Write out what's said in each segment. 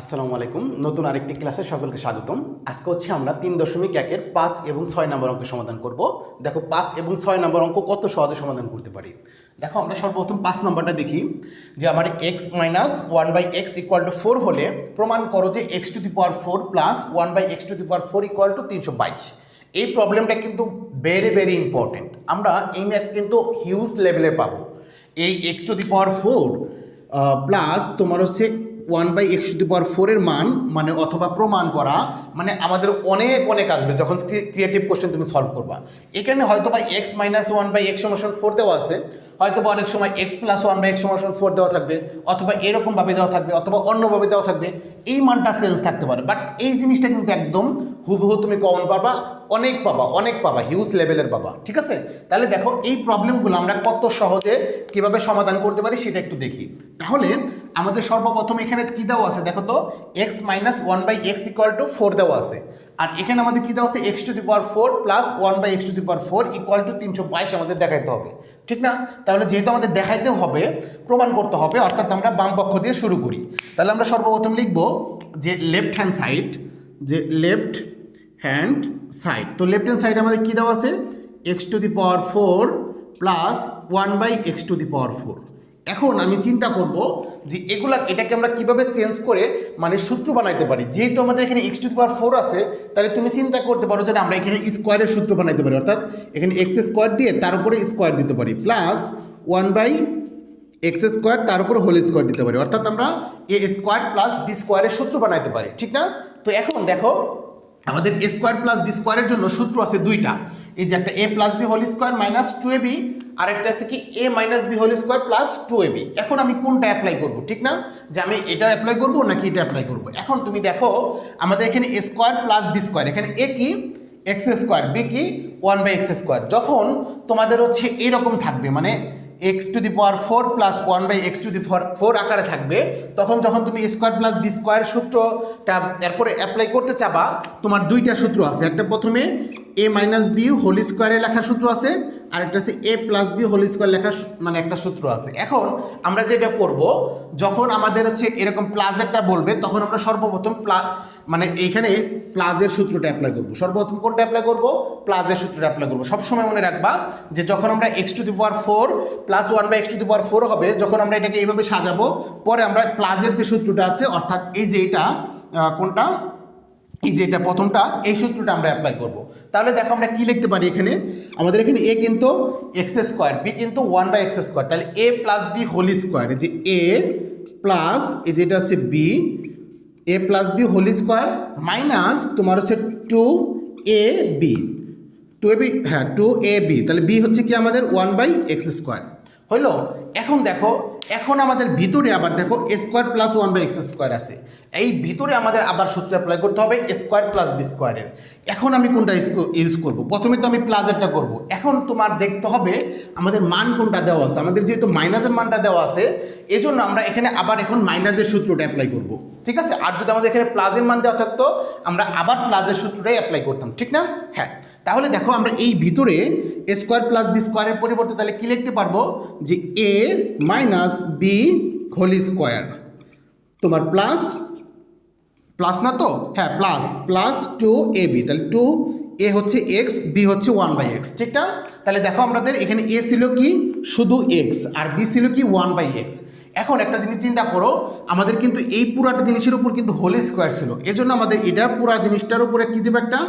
আসসালামু আলাইকুম। নতুন আরেকটি ক্লাসে সকলকে স্বাগতম। আজকে হচ্ছে আমরা তিন দশমিক একের পাঁচ এবং ছয় নম্বর অঙ্ক সমাধান করব। দেখো, পাঁচ এবং ছয় নম্বর অঙ্ক কত সহজে সমাধান করতে পারি? দেখো, আমরা সর্বপ্রথম পাঁচ নম্বরটা দেখি, যে আমার X minus one by X equal to four হলে প্রমাণ করো যে X to the power four plus one by X to the power four equal to তিনশো বাইশ। এই প্রবলেমটা কিন্তু ভেরি ভেরি ইম্পর্টেন্ট আমরা এই ম্যাথ কিন্তু হিউজ লেভেলে পাবো। এই X to the power four plus তোমার হচ্ছে one by X to power ফোরের মান মানে অথবা প্রমাণ করা মানে আমাদের অনেক অনেক আসবে যখন ক্রিয়েটিভ কোশ্চেন তুমি সলভ করবা। এখানে হয়তো বা X minus one by X সমাসন four দেওয়া আছে হয়তো বা অনেক সময় X plus one by X সমাসন four দেওয়া থাকবে, অথবা এরকমভাবে দেওয়া থাকবে, অথবা অন্যভাবে দেওয়া থাকবে, এই মানটা চেঞ্জ থাকতে পারে। বাট এই জিনিসটা কিন্তু একদম হুবহু তুমি কমন পাবা, অনেক পাবা অনেক পাবা হিউজ লেভেলের পাবা, ঠিক আছে? তাহলে দেখো, এই প্রবলেমগুলো আমরা কত সহজে কীভাবে সমাধান করতে পারি সেটা একটু দেখি। তাহলে আমাদের সর্বপ্রথম এখানে কি দেওয়া আছে? দেখো তো X minus one by X equal to four দেওয়া আছে। আর এখানে আমাদের কি দেওয়া আছে? X to the power four plus one by X to the power four equal to তিনশো বাইশ আমাদের দেখাইতে হবে। ঠিক না? তাহলে যেহেতু আমাদের দেখাইতে হবে, প্রমাণ করতে হবে, অর্থাৎ আমরা বাম পক্ষ দিয়ে শুরু করি। তাহলে আমরা সর্বপ্রথম লিখব যে লেফট হ্যান্ড সাইড যে লেফট হ্যান্ড সাইড তো লেফট হ্যান্ড সাইড আমাদের কী দেওয়া আছে? X to the power four plus one by X to the power four এখন আমি চিন্তা করব যে এগুলা, এটাকে আমরা কীভাবে চেঞ্জ করে মানে সূত্র বানাইতে পারি? যেহেতু আমাদের এখানে এক্স টু পাওয়ার ফোর আছে, তাহলে তুমি চিন্তা করতে পারো যে আমরা এখানে স্কোয়ারের সূত্র বানাইতে পারি। অর্থাৎ এখানে এক্স স্কোয়ার দিয়ে তার উপরে স্কোয়ার দিতে পারি plus one by X square তার উপর হোল স্কোয়ার দিতে পারি। অর্থাৎ আমরা এ স্কোয়ার প্লাস বি স্কোয়ারের সূত্র বানাইতে পারি। ঠিক না? তো এখন দেখো আমাদের এ স্কোয়ার প্লাস বি স্কোয়ারের জন্য সূত্র আছে দুইটা। এই যে একটা A plus B whole square minus two A B আর একটা আছে কি A minus B whole square plus two A B এখন আমি কোনটা অ্যাপ্লাই করব, ঠিক না? যে আমি এটা অ্যাপ্লাই করব নাকি এটা অ্যাপ্লাই করব। এখন তুমি দেখো, আমাদের এখানে A square plus B square এখানে এ কি? এক্স স্কোয়ার বি কি? ওয়ান বাই এক্স স্কোয়ার যখন তোমাদের হচ্ছে এরকম থাকবে মানে X to the power four plus one by X to the four আকারে থাকবে, তখন যখন তুমি স্কোয়ার প্লাস বি স্কোয়ার সূত্রটা এরপরে অ্যাপ্লাই করতে চাবা, তোমার দুইটা সূত্র আছে। একটা প্রথমে এ মাইনাস বি হোল স্কোয়ারে লেখা সূত্র আছে আর একটা আছে A plus B whole square লেখা মানে একটা সূত্র আছে। এখন আমরা যেটা করব, যখন আমাদের হচ্ছে এরকম প্লাজেরটা বলবে, তখন আমরা সর্বপ্রথম প্লা মানে এইখানে প্লাজের সূত্রটা অ্যাপ্লাই করব। সর্বপ্রথম কোনটা অ্যাপ্লাই করব? প্লাজের সূত্রটা অ্যাপ্লাই করব। সবসময় মনে রাখবা যে যখন আমরা X to the power four plus one by X to the power four হবে, যখন আমরা এটাকে এইভাবে সাজাবো, পরে আমরা প্লাজের যে সূত্রটা আছে, অর্থাৎ এই যে এটা কোনটা? এই যে এটা প্রথমটা, এই সূত্রটা আমরা অ্যাপ্লাই করব। তাহলে দেখো আমরা কি লিখতে পারি এখানে? আমাদের এখানে এ কিন্তু এক্স স্কোয়ার বি কিন্তু ওয়ান বাই এক্স স্কোয়ার তাহলে A plus B whole square যে এ প্লাস এই যেটা হচ্ছে B A plus B whole square minus তোমার হচ্ছে two A B two A B হ্যাঁ টু এ বি তাহলে বি হচ্ছে কি আমাদের ওয়ান বাই এক্স স্কোয়ার হইল? এখন দেখো এখন আমাদের ভিতরে আবার দেখো square plus one by X square আছে। এই ভিতরে আমাদের আবার সূত্র অ্যাপ্লাই করতে হবে স্কোয়ার প্লাস বি স্কোয়ারের এখন আমি কোনটা ইউজ করব? প্রথমে তো আমি প্লাজেরটা করব। এখন তোমার দেখতে হবে আমাদের মান কোনটা দেওয়া আছে। আমাদের যেহেতু মাইনাসের মানটা দেওয়া আছে, এজন্য আমরা এখানে আবার এখন মাইনাসের সূত্রটা অ্যাপ্লাই করব। ঠিক আছে? আর যদি আমাদের এখানে প্লাজের মান দেওয়া থাকতো, আমরা আবার প্লাজের সূত্রটাই অ্যাপ্লাই করতাম। ঠিক না? হ্যাঁ। তাহলে দেখো আমরা এই ভিতরে এ স্কোয়ার প্লাস বি স্কোয়ারের পরিবর্তে তাহলে কি লিখতে পারব? যে A minus B whole square তোমার প্লাস প্লাস না তো? হ্যাঁ plus plus two A B তাহলে টু এ হচ্ছে এক্স বি হচ্ছে ওয়ান বাই এক্স ঠিক না? তাহলে দেখো আমাদের এখানে এ ছিল কি? শুধু এক্স আর বি ছিল কি? ওয়ান বাই এক্স এখন একটা জিনিস চিন্তা করো, আমাদের কিন্তু এই পুরাটা জিনিসের উপর কিন্তু হোল স্কোয়ার ছিল। এজন্য আমাদের এটা পুরা জিনিসটার উপরে কী দেবো একটা?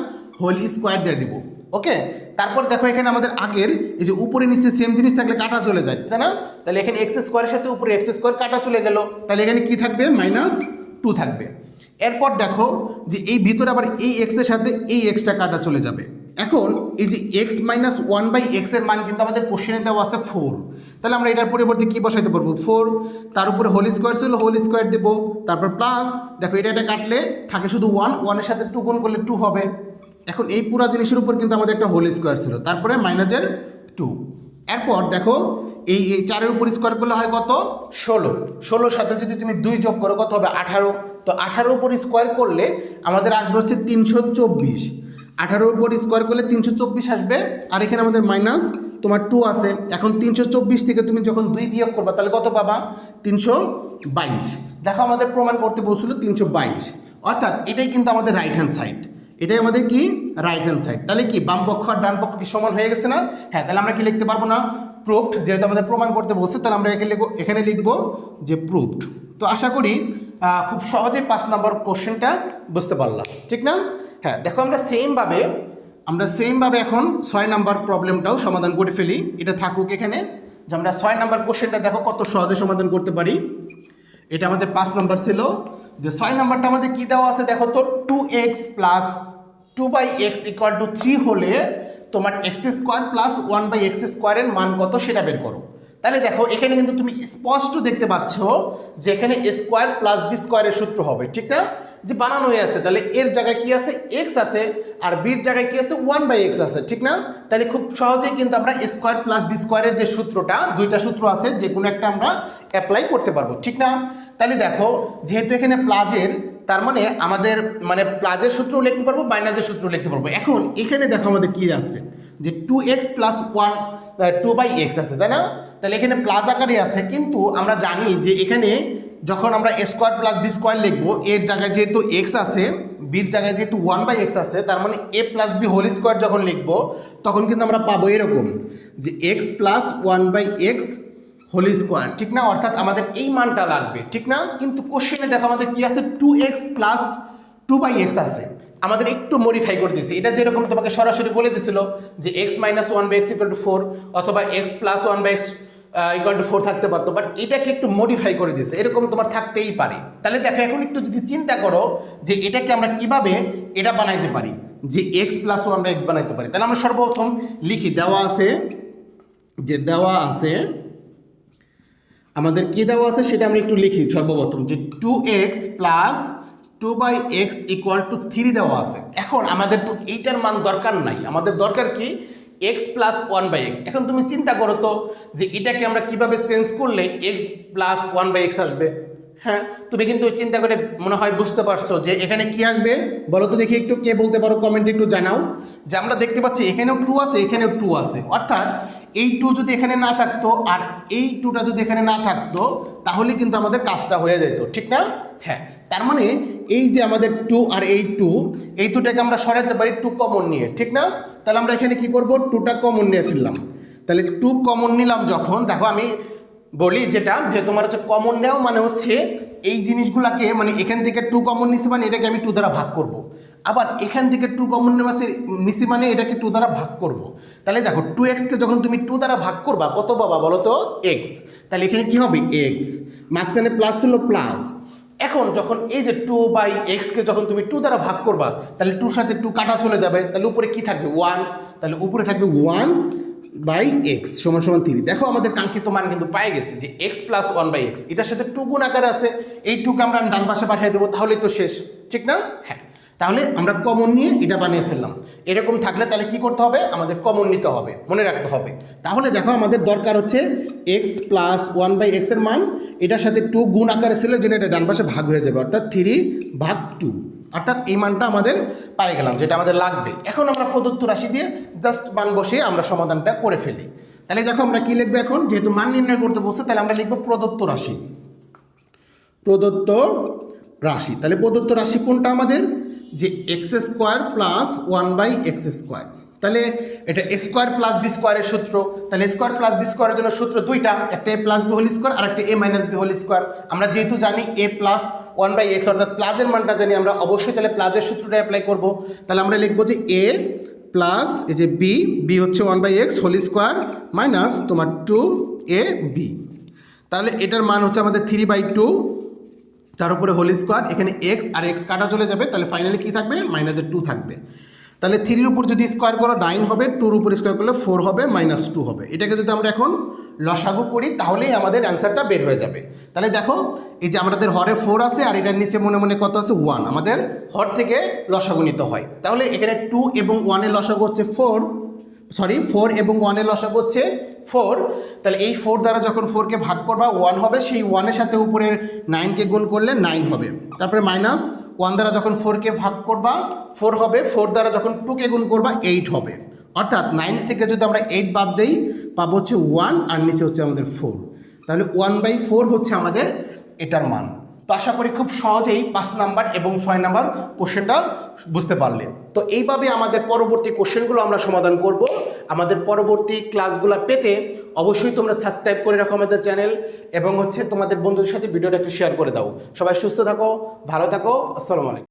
হোল স্কোয়ার দিয়ে দিব, ওকে? তারপর দেখো এখানে আমাদের আগের, এই যে উপরে নিচে সেম জিনিস থাকলে কাটা চলে যায়, তাই না? তাহলে এখানে এক্স স্কোয়ারের সাথে উপরে এক্স স্কোয়ার কাটা চলে গেল, তাহলে এখানে কি থাকবে? মাইনাস টু থাকবে। এরপর দেখো যে এই ভিতরে আবার এই এক্সের সাথে এই এক্সটা কাটা চলে যাবে। এখন এই যে এক্স মাইনাস ওয়ান বাই এক্সের মান কিন্তু আমাদের কোশ্চেনে দেওয়া আছে ফোর তাহলে আমরা এটার পরিবর্তে কী বসাইতে পারব? ফোর তার উপরে হোল স্কোয়ার ছিল হোল স্কোয়ার দেবো। তারপর প্লাস দেখো এটা এটা কাটলে থাকে শুধু ওয়ান ওয়ানের সাথে টু গুণ করলে টু হবে। এখন এই পুরা জিনিসের উপর কিন্তু আমাদের একটা হোল স্কোয়ার ছিল। তারপরে মাইনাসের টু এরপর দেখো, এই এই চারের উপর স্কোয়ার করলে হয় কত? ষোলো। ষোলোর সাথে যদি তুমি দুই যোগ করো, কত হবে? আঠারো। তো আঠারোর উপর স্কোয়ার করলে আমাদের আসবে হচ্ছে তিনশো চব্বিশ। আঠারোর উপর স্কোয়ার করলে তিনশো চব্বিশ আসবে। আর এখানে আমাদের মাইনাস তোমার টু আছে। এখন তিনশো চব্বিশ থেকে তুমি যখন দুই বিয়োগ করবা, তাহলে কত পাবা? তিনশো বাইশ। দেখো আমাদের প্রমাণ করতে বলছিল তিনশো বাইশ। অর্থাৎ এটাই কিন্তু আমাদের রাইট হ্যান্ড সাইড এটাই আমাদের কি রাইট হ্যান্ড সাইড তাহলে কি বাম পক্ষ আর ডান পক্ষ কি সমান হয়ে গেছে না? হ্যাঁ তাহলে আমরা কি লিখতে পারব না? প্রুফড যেহেতু আমাদের প্রমাণ করতে বলছে, তাহলে আমরা এখানে লিখব এখানে লিখব যে প্রুফড তো আশা করি খুব সহজেই পাঁচ নম্বর কোশ্চেনটা বুঝতে পারলাম। ঠিক না? হ্যাঁ দেখো আমরা সেমভাবে আমরা সেমভাবে এখন ছয় নম্বর প্রবলেমটাও সমাধান করে ফেলি। এটা থাকুক এখানে। যে আমরা ছয় নম্বর কোশ্চেনটা দেখো কত সহজে সমাধান করতে পারি। এটা আমাদের পাঁচ নাম্বার ছিল। যে ছয় নাম্বারটা আমাদের কি দেওয়া আছে? দেখো তো two X plus two by X equal to three হলে তোমার X square plus one by X স্কোয়ারের মান কত সেটা বের করো। তাহলে দেখো, এখানে কিন্তু তুমি স্পষ্ট দেখতে পাচ্ছ যে এখানে স্কোয়ার প্লাস বি স্কোয়ারের সূত্র হবে, ঠিক না? যে বানানো হয়ে আছে, তাহলে এর জায়গায় কি আছে? এক্স আছে, আর বির জায়গায় কি আছে? ওয়ান বাই এক্স আছে, ঠিক না? তাহলে খুব সহজেই কিন্তু আমরা স্কোয়ার প্লাস বি স্কোয়ারের যে সূত্রটা, দুইটা সূত্র আছে যে কোনো একটা আমরা অ্যাপ্লাই করতে পারব, ঠিক না? তাহলে দেখো, যেহেতু এখানে প্লাজের তার মানে আমাদের মানে প্লাজের সূত্র লিখতে পারব মাইনাসের সূত্র লিখতে পারব। এখন এখানে দেখো আমাদের কি আছে? যে two X plus one two by X আছে, তাই না? তাহলে এখানে প্লাস আকারে আছে, কিন্তু আমরা জানি যে এখানে যখন আমরা স্কোয়ার প্লাস বি স্কোয়ার লিখব, এর জায়গায় যেহেতু এক্স আছে বির জায়গায় যেহেতু ওয়ান বাই এক্স আছে, তার মানে A plus B whole square যখন লিখব, তখন কিন্তু আমরা পাবো এরকম যে X plus one by X whole square, ঠিক না? অর্থাৎ আমাদের এই মানটা লাগবে, ঠিক না? কিন্তু কোশ্চেনে দেখো আমাদের কি আছে? Two X plus two by X আছে। আমাদের একটু মডিফাই করে দিয়েছি। এটা যেরকম তোমাকে সরাসরি বলে দিছিল যে X minus one by X equal to four অথবা X plus one by X equal to four থাকতে পারতো বাট এটাকে একটু মডিফাই করে দিয়েছে। এরকম তোমার থাকতেই পারে। তাহলে দেখো, এখন একটু যদি চিন্তা করো যে এটাকে আমরা কীভাবে এটা বানাইতে পারি, যে X plus one by X বানাইতে পারি। তাহলে আমরা সর্বপ্রথম লিখি, দেওয়া আছে, যে দেওয়া আছে আমাদের কি দেওয়া আছে সেটা আমরা একটু লিখি সর্বপ্রথম, যে two X plus two by X equal to three দেওয়া আছে। এখন আমাদের তো এইটার মান দরকার নাই। আমাদের দরকার কি? X plus one by X এখন তুমি চিন্তা করো তো, যে এটাকে আমরা কীভাবে চেঞ্জ করলে X plus one by X আসবে? হ্যাঁ তুমি কিন্তু চিন্তা করে মনে হয় বুঝতে পারছ যে এখানে কি আসবে? বলো তো দেখি একটু কে বলতে পারো কমেন্টে একটু জানাও। যে আমরা দেখতে পাচ্ছি এখানেও টু আছে, এখানেও টু আছে। অর্থাৎ এই টু যদি এখানে না থাকতো আর এই টুটা যদি এখানে না থাকতো, তাহলে কিন্তু আমাদের কাজটা হয়ে যেত, ঠিক না? হ্যাঁ তার মানে এই যে আমাদের টু আর এই টু এই দুটাকে আমরা সরাতে পারি টু কমন নিয়ে, ঠিক না? তাহলে আমরা এখানে কি করব? টুটা কমন নিয়ে ফেললাম। তাহলে টু কমন নিলাম যখন, দেখো আমি বলি যেটা, যে তোমার হচ্ছে কমন নেওয়া মানে হচ্ছে এই জিনিসগুলাকে মানে এখান থেকে টু কমন নিছি মানে এটাকে আমি টু দ্বারা ভাগ করব। আবার এখান থেকে টু কমন নেওয়া নিছি মানে এটাকে টু দ্বারা ভাগ করব। তাহলে দেখো টু এক্সকে যখন তুমি টু দ্বারা ভাগ করবা, কত পাবা বলো তো? এক্স তাহলে এখানে কি হবে? এক্স মাঝখানে প্লাস ছিল প্লাস এখন যখন এই যে টু বাই এক্সকে যখন তুমি টু দ্বারা ভাগ করবা, তাহলে টুর সাথে টু কাটা চলে যাবে। তাহলে উপরে কি থাকবে? ওয়ান তাহলে উপরে থাকবে ওয়ান বাই এক্স সমান সমান থ্রি দেখো আমাদের কাঙ্ক্ষিত মান কিন্তু পাই গেছে যে X plus one by X এটার সাথে টু গুণ আকারে আছে। এই টুকে আমরা ডান পাশে পাঠিয়ে দেবো, তাহলেই তো শেষ। ঠিক না? হ্যাঁ। তাহলে আমরা কমন নিয়ে এটা বানিয়ে ফেললাম। এরকম থাকলে তাহলে কি করতে হবে? আমাদের কমন নিতে হবে, মনে রাখতে হবে। তাহলে দেখো আমাদের দরকার হচ্ছে এক্স প্লাস ওয়ান বাই এক্সের মান, এটার সাথে টু গুণ আকারে ছিল, যেটা এটা ডান পাশে ভাগ হয়ে যাবে, অর্থাৎ থ্রি ভাগ টু অর্থাৎ এই মানটা আমাদের পাই গেলাম, যেটা আমাদের লাগবে। এখন আমরা প্রদত্ত রাশি দিয়ে জাস্ট মান বসিয়ে আমরা সমাধানটা করে ফেলি। তাহলে দেখো আমরা কি লিখব এখন? যেহেতু মান নির্ণয় করতে বসে তাহলে আমরা লিখব প্রদত্ত রাশি। প্রদত্ত রাশি। তাহলে প্রদত্ত রাশি কোনটা আমাদের? যে X square plus one by X square তাহলে এটা স্কোয়ার প্লাস বি স্কোয়ারের সূত্র। তাহলে স্কোয়ার প্লাস বি স্কোয়ারের জন্য সূত্র দুইটা, একটা A plus B whole square আর একটা A minus B whole square আমরা যেহেতু জানি A plus one by X অর্থাৎ প্লাসের মানটা জানি, আমরা অবশ্যই তাহলে প্লাজের সূত্রটা অ্যাপ্লাই করব। তাহলে আমরা লিখব যে এ প্লাস এই যে বি বি হচ্ছে one by X whole square minus তোমার টু এ বি তাহলে এটার মান হচ্ছে আমাদের থ্রি বাই টু তার উপরে হোল স্কোয়ার এখানে এক্স আর এক্স কাটা চলে যাবে, তাহলে ফাইনালি কী থাকবে? মাইনাসের টু থাকবে। তাহলে থ্রির উপর যদি স্কোয়ার করো নাইন হবে টুর উপর স্কোয়ার করলে ফোর হবে মাইনাস টু হবে। এটাকে যদি আমরা এখন লসাগু করি, তাহলেই আমাদের অ্যান্সারটা বের হয়ে যাবে। তাহলে দেখো, এই যে আমাদের হরে ফোর আছে, আর এটার নিচে মনে মনে কত আছে? ওয়ান আমাদের হর থেকে লসাগু নিতে হয়। তাহলে এখানে টু এবং ওয়ানের লসাগু হচ্ছে ফোর সরি ফোর এবং ওয়ানের লসাগু হচ্ছে ফোর তাহলে এই ফোর দ্বারা যখন ফোরকে ভাগ করবা ওয়ান হবে, সেই ওয়ানের সাথে উপরের নাইনকে গুণ করলে নাইন হবে। তারপরে মাইনাস ওয়ান দ্বারা যখন ফোরকে ভাগ করবা ফোর হবে ফোর দ্বারা যখন টুকে গুণ করবা এইট হবে। অর্থাৎ নাইন থেকে যদি আমরা এইট বাদ দেই, পাবো হচ্ছে ওয়ান আর নিচে হচ্ছে আমাদের ফোর তাহলে ওয়ান বাই ফোর হচ্ছে আমাদের এটার মান। তো আশা করি খুব সহজেই পাঁচ নাম্বার এবং ছয় নাম্বার কোশ্চেনটা বুঝতে পারলে। তো এইভাবে আমাদের পরবর্তী কোশ্চেনগুলো আমরা সমাধান করব। আমাদের পরবর্তী ক্লাসগুলো পেতে অবশ্যই তোমরা সাবস্ক্রাইব করে রাখো আমাদের চ্যানেল এবং হচ্ছে তোমাদের বন্ধুদের সাথে ভিডিওটা একটু শেয়ার করে দাও। সবাই সুস্থ থাকো, ভালো থাকো, আসসালামু আলাইকুম।